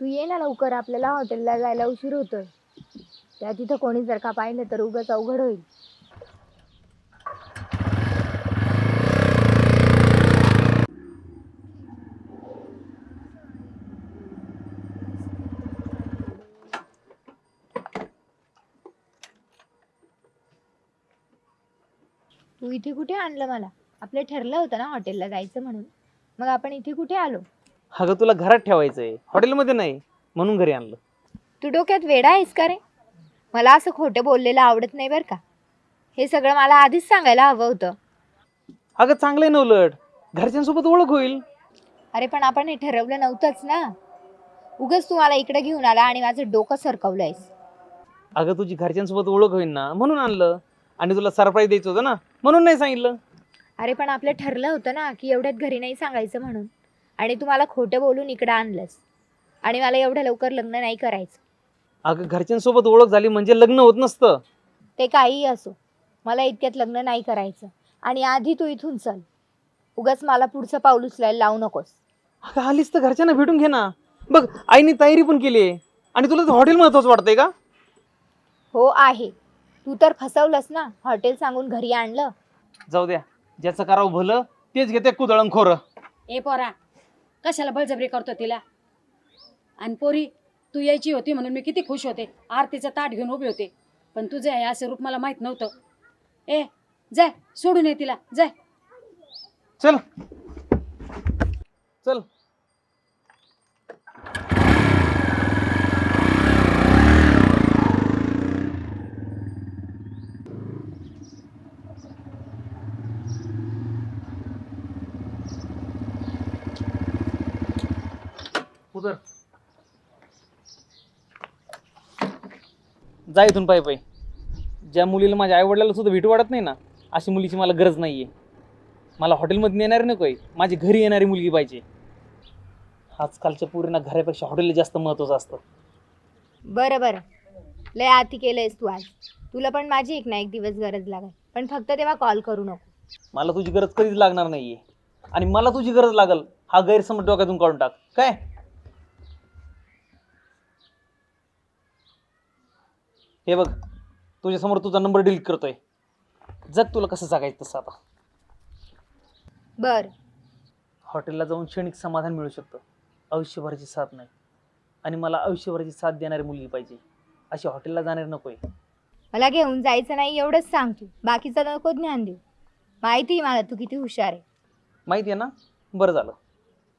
तू ये ना लवकर आपल्याला हॉटेलला जायला उशीर होतोय. त्या तिथं कोणी जर का पाहिलं तर उगाच अवघड होईल. तू इथे कुठे आणलं मला? आपलं ठरलं होतं ना हॉटेलला जायचं म्हणून. मग आपण इथे कुठे आलो? अगं तुला घरात ठेवायचंय. हॉटेलमध्ये नाही म्हणून घरी आणलं. तू डोक्यात वेडा आहेस का रे? मला असं खोटं बोललेलं आवडत नाही बरं का. हे सगळं मला आधीच सांगायला हवं होतं. अगं चांगलं आहे ना उलट. घरच्यांसोबत ओळख होईल. अरे पण आपण हे ठरवलं नव्हतंच ना. उगच तू मला इकडे घेऊन आला आणि माझं डोकं सरकवलंयस अगं तुझी घरच्यांसोबत ओळख होईल ना म्हणून आणलं. आणि तुला सरप्राईज द्यायचं होतं ना म्हणून नाही सांगितलं. अरे पण आपलं ठरलं होतं ना की एवढ्यात घरी नाही सांगायचं म्हणून. आणि तू मला खोटं बोलून इकडं आणलंस. आणि मला एवढं लवकर लग्न नाही करायचं. अगं घरच्यांसोबत ओळख झाली म्हणजे लग्न होत नसतं. ते काहीही असो मला इतक्यात लग्न नाही करायचं. आणि आधी तू इथून चल. उगाच मला पुढचं पाऊल उचलायला लावू नकोस. अगं आलीस तर घरच्यांना भेटून घे ना. बघ आईने तयारी पण केली आहे. आणि तुला हॉटेल महत्वाचं वाटतंय का? हो आहे. तू तर फसवलंस ना हॉटेल सांगून घरी आणलं. जाऊ द्या. ज्याचं करावं भलं तेच घेते कुदळण खोरं ए पोरा कशाला बळजबरी करतो तिला? आणि पोरी तू यायची होती म्हणून मी किती खुश होते. आरतीचं ताट घेऊन उभी होते. पण तुझं आहे असं रूप मला माहीत नव्हतं. ए जाय सोडून ये तिला जाय. चल. चल. उतर जा इथून पायी पायी. ज्या मुलीला माझ्या आईवडिलाला सुद्धा भेटू वाटत नाही ना अशी मुलीची मला गरज नाही आहे मला हॉटेलमध्ये नेणारी नको आहे. माझी घरी येणारी मुलगी पाहिजे. आजकालच्या पोरींना घरापेक्षा हॉटेलला जास्त महत्त्वाचं असतं. बरं बरं. लय आती केलंयस तू आज. तुला पण माझी एक ना एक दिवस गरज लागेल. पण फक्त तेव्हा कॉल करू नको. मला तुझी गरज कधीच लागणार नाही आहे आणि मला तुझी गरज लागल हा गैरसमज डोक्यातून काढून टाक. काय? हे बघ तुझ्यासमोर तुझा नंबर डिलीट करतोय. जग तुला कसं जगायचं तसं आता? बरं. हॉटेलला जाऊन क्षणिक समाधान मिळू शकतं. आयुष्यभराची साथ नाही. आणि मला आयुष्यभराची साथ देणारी मुलगी पाहिजे. अशी हॉटेलला जाणारी नको आहे मला घेऊन जायचं नाही एवढंच सांग तू. बाकीचं नको ज्ञान देऊ. माहिती आहे मला तू किती हुशार आहे. माहिती आहे ना? बरं झालं.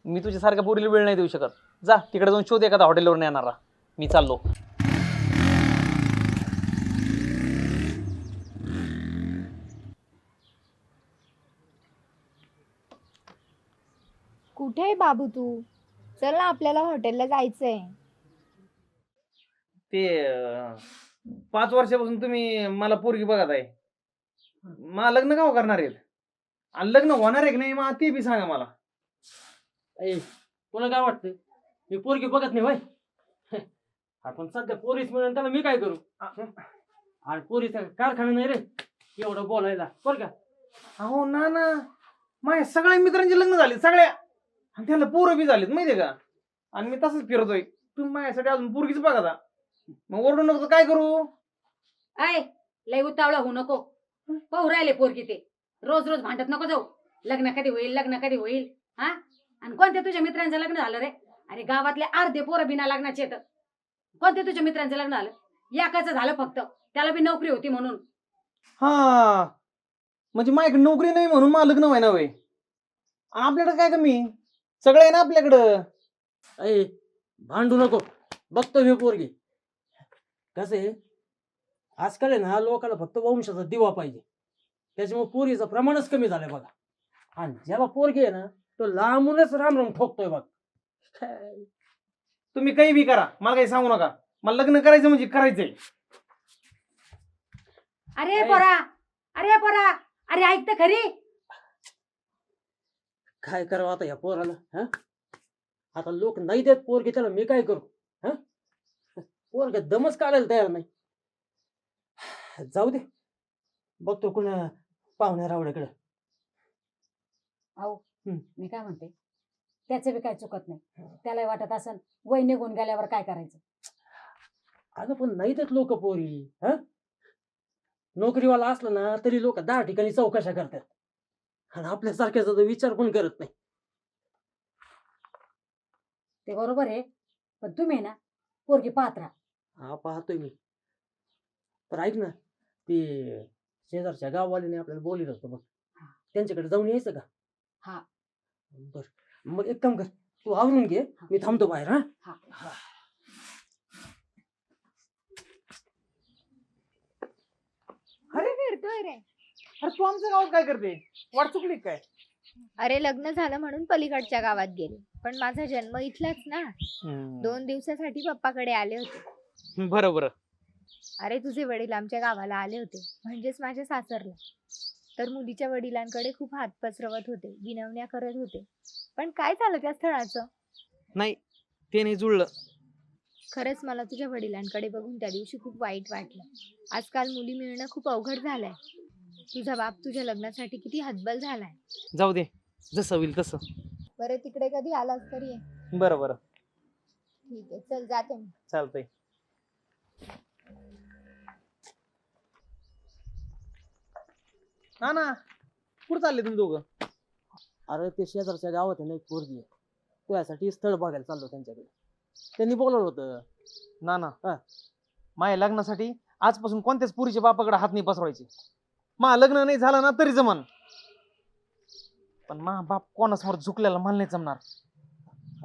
मी तुझ्यासारख्या पोरीला वेळ नाही देऊ शकत. जा तिकडे जाऊन शोध एखादा हॉटेलवर येणारा. मी चाललो. कुठे आहे बाबू तू? चल ना आपल्याला हॉटेलला जायचंय. ते अं, पाच वर्षापासून तुम्ही मला पोरगी बघत आहे. मला लग्न का करणार आहेत? आणि लग्न होणार आहे की नाही मग ते बी सांगा मला. ए तुला काय वाटतं मी पोरगी बघत नाही भाई आपण सध्या पोरीस मिळून त्याला मी काय करू? आणि पोरीचा कारखाना नाही रे एवढं बोलायला. बरं का? अहो ना ना. माझ्या सगळ्या मित्रांचे लग्न झाले सगळ्या. आणि त्याला पोरं बी झालेत माहितीये का? आणि मी तसंच फिरतोय. तुम्ही माझ्यासाठी अजून पोरगीच बघा मग ओरडून नको तर काय करू? आय लय उतावळा होऊ नको. पाहू राहिले पोरगी ते. रोज रोज भांडत नको जाऊ. लग्न कधी होईल लग्न कधी होईल हा? आणि कोणत्या तुझ्या मित्रांचं लग्न झालं रे? अरे गावातले अर्धे पोरं बिना लग्नाचे येतं कोणत्या तुझ्या मित्रांचं लग्न झालं? याकाचं झालं फक्त. त्याला बी नोकरी होती म्हणून. हा. म्हणजे माझ्याकडे नोकरी नाही म्हणून मला लग्न व्हायना वय आपल्याकडे काय कमी? सगळं आहे ना आपल्याकडं? ए भांडू नको. बघतो मी पोरगी. कसं आहे? आजकाल आहे ना लोकांना फक्त वंशाचा दिवा पाहिजे. त्याच्यामुळे पोरीचं प्रमाणच कमी झालंय बघा. आणि ज्याला पोरगी आहे ना तो लांबूनच राम राम ठोकतोय बघ. तुम्ही काही बी करा मला काही सांगू नका. मला लग्न करायचं म्हणजे करायचंय. अरे. पोरा अरे पोरा अरे ऐक तर खरी? काय करावं आता या पोराला हा? आता लोक नाही देत पोरगी त्याला मी काय करू हा? पोरग दमच काढायला तयार नाही. जाऊ दे. बघतो कुणा पाहुण्या रावड्याकडे मी काय म्हणते? त्याचं बी काय चुकत नाही. त्याला वाटत असन वय निघून गेल्यावर काय करायचं? अगं पण नाही देत लोक पोरी हा? नोकरीवाला असलं ना तरी लोक दहा ठिकाणी चौकशा करतात. आणि आपल्यासारख्याचा तर विचार पण करत नाही. ते बरोबर आहे. पण तुम्ही ना पोरगी पाहत राहा. हा पाहतोय मी. तर ऐक ना ते शेजारच्या गाववाल्याने आपल्याला बोलिलं होतं बघ. त्यांच्याकडे जाऊन यायचं का? हा. बर. मग एक काम कर तू आवरून घे. मी थांबतो बाहेर हा. हा. अरे फिरतोय रे. अरे तू आमच्या गावात काय करते? वाट चुकली काय? अरे लग्न झालं म्हणून पलीकडच्या गावात गेले. पण माझा जन्म इथलाच ना. दोन दिवसासाठी पप्पाकडे आले होते. बरं बरं अरे तुझे वडील आमच्या गावाला आले होते. म्हणजेच माझ्या सासरला. तर मुलीच्या वडिलांकडे खूप हात पसरवत होते. विनवण्या करत होते. पण काय झालं त्या स्थळाचं? नाही ते नाही जुळलं. खरंच मला तुझ्या वडिलांकडे बघून त्या दिवशी खूप वाईट वाटलं. आजकाल मुली मिळणं खूप अवघड झालंय. तुझा बाप तुझ्या लग्नासाठी किती हतबल झालाय? जाऊ दे. जसं होईल तसं. बरं तिकडे कधी आलास तरी ये. बरं बरं. ठीक आहे चल जाते मी. चालतंय. ना ना कुठं चालले तुम्ही दोघं? अरे ते शेजारच्या गावात आहे ना एक पोरगी आहे. तुझ्यासाठी स्थळ बघायला चाललो त्यांच्याकडे. त्यांनी बोलवलं होतं. ना ना हा. माझ्या लग्नासाठी आजपासून कोणत्याच पुरीच्या बापाकडे हात नाही पसरवायचे. मा लग्न नाही झालं ना तरी जमन. पण मा बाप कोणासमोर झुकलेला मला नाही जमणार.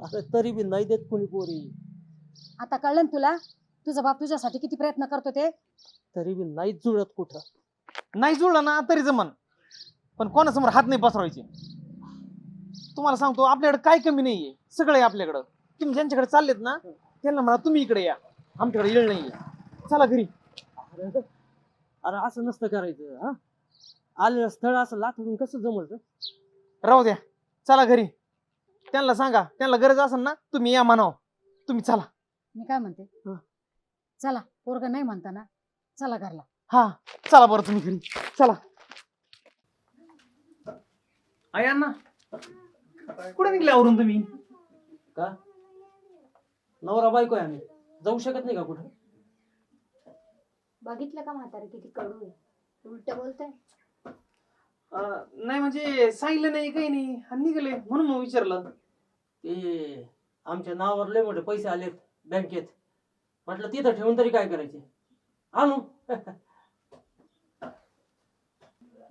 अरे तरी बी नाही देत कोणी पोरी. आता कळलं ना तुला? तुझा बाप तुझ्यासाठी किती प्रयत्न करतो ते? तरी बी नाही जुळत कुठं. नाही जुळलं ना तरी जमन. पण कोणासमोर हात नाही पसरवायचे. तुम्हाला सांगतो आपल्याकडे काय कमी नाहीये. सगळं आहे आपल्याकडं. तुम्ही ज्यांच्याकडे चाललेत ना त्यांना म्हणा तुम्ही इकडे या. आमच्याकडे येळ नाहीये. चला घरी. अरे अरे असं नसतं करायचं हा? आलेलं स्थळ असं लाथडून कसं जमल रे? राहू द्या. चला घरी. त्यांना सांगा. त्यांना गरज असेल ना तुम्ही या म्हणाव. तुम्ही चला. मी काय म्हणते? हं. चला. पोरग नाही म्हणता ना चला घरला. हा. चला बरं तुम्ही घरी. चला. आई अण्णा कुठे निघले आवरून तुम्ही? का? नवरा बायको आहे आम्ही. जाऊ शकत नाही का कुठं? बघितलं का म्हातारा किती कडू आहे? उलट बोलतोय. अं, नाही म्हणजे सांगितलं नाही काही नाही. आणि निघाले म्हणून मग विचारलं. ते आमच्या नावावर लय मोठे पैसे आलेत बँकेत. म्हटलं तिथं ठेवून तरी काय करायचे? आणू.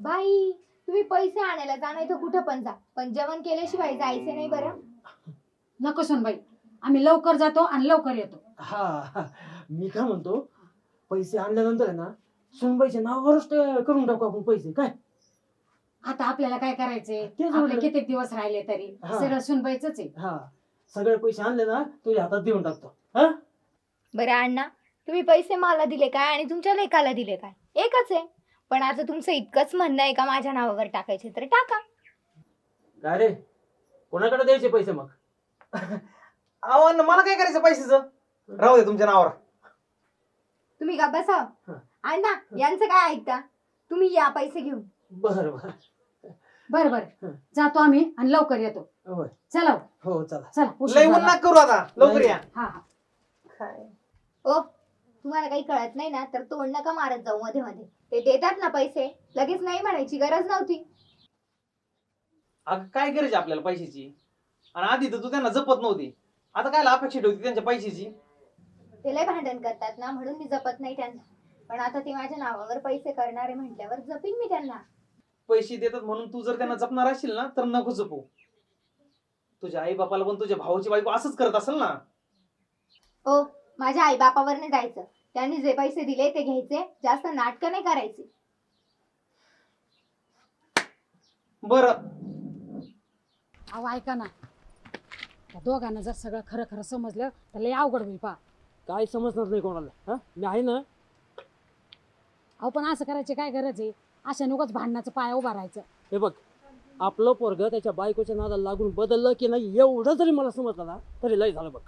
बाई तुम्ही पैसे आणायला जा नाही तर कुठं पण जा. पण जेवण केल्याशिवाय जायचं नाही बरं. नको बाई. आम्ही लवकर जातो आणि लवकर येतो. हा हा. मी काय म्हणतो पैसे आणल्यानंतर आहे ना सुनबाईच्या नावावरच ते करून टाकू आपण पैसे काय? आता आपल्याला काय करायचंय? तेच आपले म्हणलं. कित्येक दिवस राहिले तरी? हा. सगळं सुनबाईच आहे. हा. सगळे पैसे आणले ना तुझ्या हातात देऊन टाकतो. हा? बरं अण्णा तुम्ही पैसे मला दिले काय आणि तुमच्या लेकाला दिले काय? एकच आहे. पण आता तुमचं इतकंच म्हणणं आहे का माझ्या नावावर टाकायचे तर टाका. काय रे? कोणाकडे द्यायचे पैसे मग? अहो अण्णा मला काय करायचं पैशाचं? राहू दे तुमच्या नावावर. तुम्ही का बसा. हं. अण्णा यांचं काय ऐकता? तुम्ही या पैसे घेऊन. बर बर. बरं बरं. हं. जातो आम्ही आणि लवकर येतो. होय. चला हो. चला. चला उशीर लय झाला. उन्हा करू आता. लवकर या. हा हा. ओ तुम्हाला काही कळत नाही ना तर तोंड नका मारत जाऊ मध्ये मध्ये. ते देतात ना पैसे. लगेच नाही म्हणायची गरज नव्हती. अगं काय गरज आहे आपल्याला पैशाची? आणि आधी तर तू त्यांना जपत नव्हती. आता काय अपेक्षा ठेवती त्यांच्या पैशाची? ते लय भांडण करतात ना म्हणून मी जपत नाही त्यांना. पण आता ते माझ्या नावावर पैसे करणारे म्हटल्यावर जपीन मी त्यांना. पैसे देतात म्हणून तू जर त्यांना जपणार असशील ना तर नको जपू. तुझ्या आई बापाला पण तुझ्या भावाची बायको असंच करत असेल ना? ओ माझ्या आई बापावर जायचं. त्यांनी जे पैसे दिले ते घ्यायचे जास्त नाटकं नाही करायची. बरं. अहो ऐका ना. त्या दोघांना जर सगळं खरं खरं समजलं तर लय अवघड होईल पा काय समजणार नाही कोणाला हा? मी आहे ना? अहो पण असं करायची काय गरज आहे? अशा नुकच भांडणाचं पाया उभा राहायचं. हे बघ आपलं पोरग त्याच्या बायकोच्या नादाला लागून बदललं की नाही एवढं जरी मला समजलं ना तरी लय झालं बघ.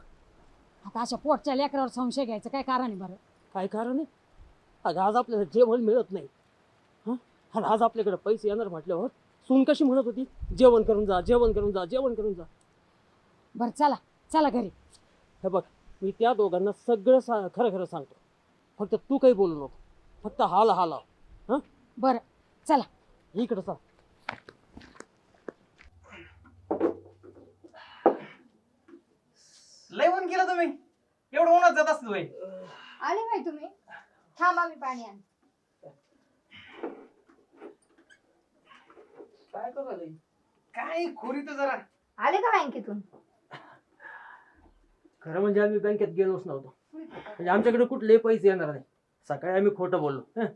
आता अशा पोटच्या लेकरावर संशय घ्यायचं काय कारण आहे बरं? काय कारण आहे? अगं आज आपल्याला जेवण मिळत नाही. हा? आणि आज आपल्याकडे पैसे येणार म्हटल्यावर सून कशी म्हणत होती? जेवण करून जा जेवण करून जा जेवण करून जा. बर चला चला घरी. हे बघ मी त्या दोघांना सगळं सा खरं खरं सांगतो. फक्त तू काही बोलू नको. फक्त हाल हालाव बर. चला. इकडं सांग लय ऊन केलं तुम्ही. एवढं उन्हात जात असतो होय. आले भाई तुम्ही. थांबा मी पाणी आण काय करायला काय खोरी तर जरा. आले का बँकेतून? खरं म्हणजे आम्ही बँकेत गेलोच नव्हतो. म्हणजे आमच्याकडे कुठले पैसे येणार नाही. सकाळी आम्ही खोटं बोललो. हं.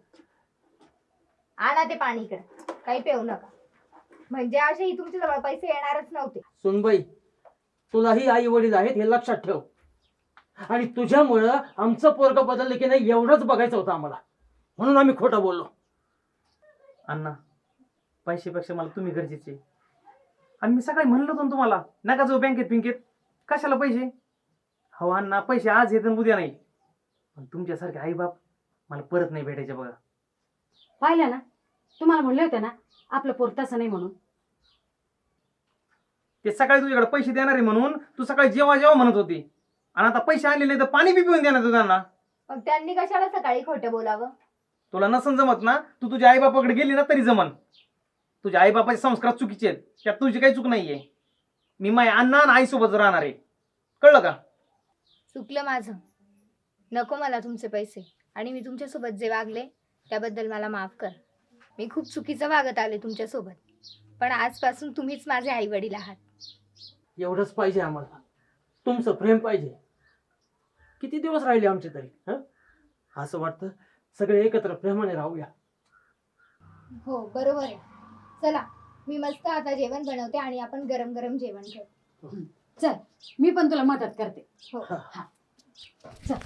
आणा ते पाणी इकडे. काही पेऊ नका. म्हणजे असेही तुमच्या जवळ पैसे येणारच नव्हते. सुनबाई तुलाही आई वडील आहेत हे लक्षात ठेव. आणि तुझ्यामुळं आमचं पोरग बदललं की नाही एवढंच बघायचं होतं आम्हाला. म्हणून आम्ही खोटं बोललो. अण्णा पैशापेक्षा मला तुम्ही गरजेचे आणि मी सकाळी म्हणलं होतं ना तुम्हाला नका जाऊ बँकेत पिंकेत कशाला पैसे? हो अण्णा पैसे आज येत उद्या नाही. पण तुमच्यासारखे आई बाप मला परत नाही भेटायचे बघा. पाहिलं ना? तुम्हाला म्हणले होते ना आपलं पोर तसं नाही म्हणून. ते सकाळी तुझ्याकडे पैसे देणार आहे म्हणून तू सकाळी जेव्हा जेव्हा म्हणत होती. आणि आता पैसे आणलेले तर पाणी बी पिऊन देणार तू त्यांना. मग त्यांनी कशाला सकाळी खोटं बोलावं? तुला नसन जमत ना? तू तुझ्या आईबापाकडे गेली ना तरी जमन. तुझ्या आईबापाचे संस्कार चुकीचे आहेत. त्यात तुझी काही चूक नाहीये. मी माझ्या अण्णा आणि आईसोबत राहणार आहे. कळलं का? चुकलं माझं. नको मला तुमचे पैसे. आणि मी तुमच्यासोबत जे वागले त्याबद्दल मला माफ कर. मी खूप चुकीचं वागत आले तुमच्यासोबत. पण आजपासून तुम्हीच माझे आई वडील आहात. एवढंच पाहिजे आम्हाला. तुमचं प्रेम पाहिजे. किती दिवस राहिले आमचे तरी हं? असं वाटतं सगळे एकत्र प्रेमाने राहूया. हो बरोबर आहे. चला मी मस्त आता जेवण बनवते आणि आपण गरम गरम जेवण करू चल मी पण तुला मदत करते. हो. हा. चल.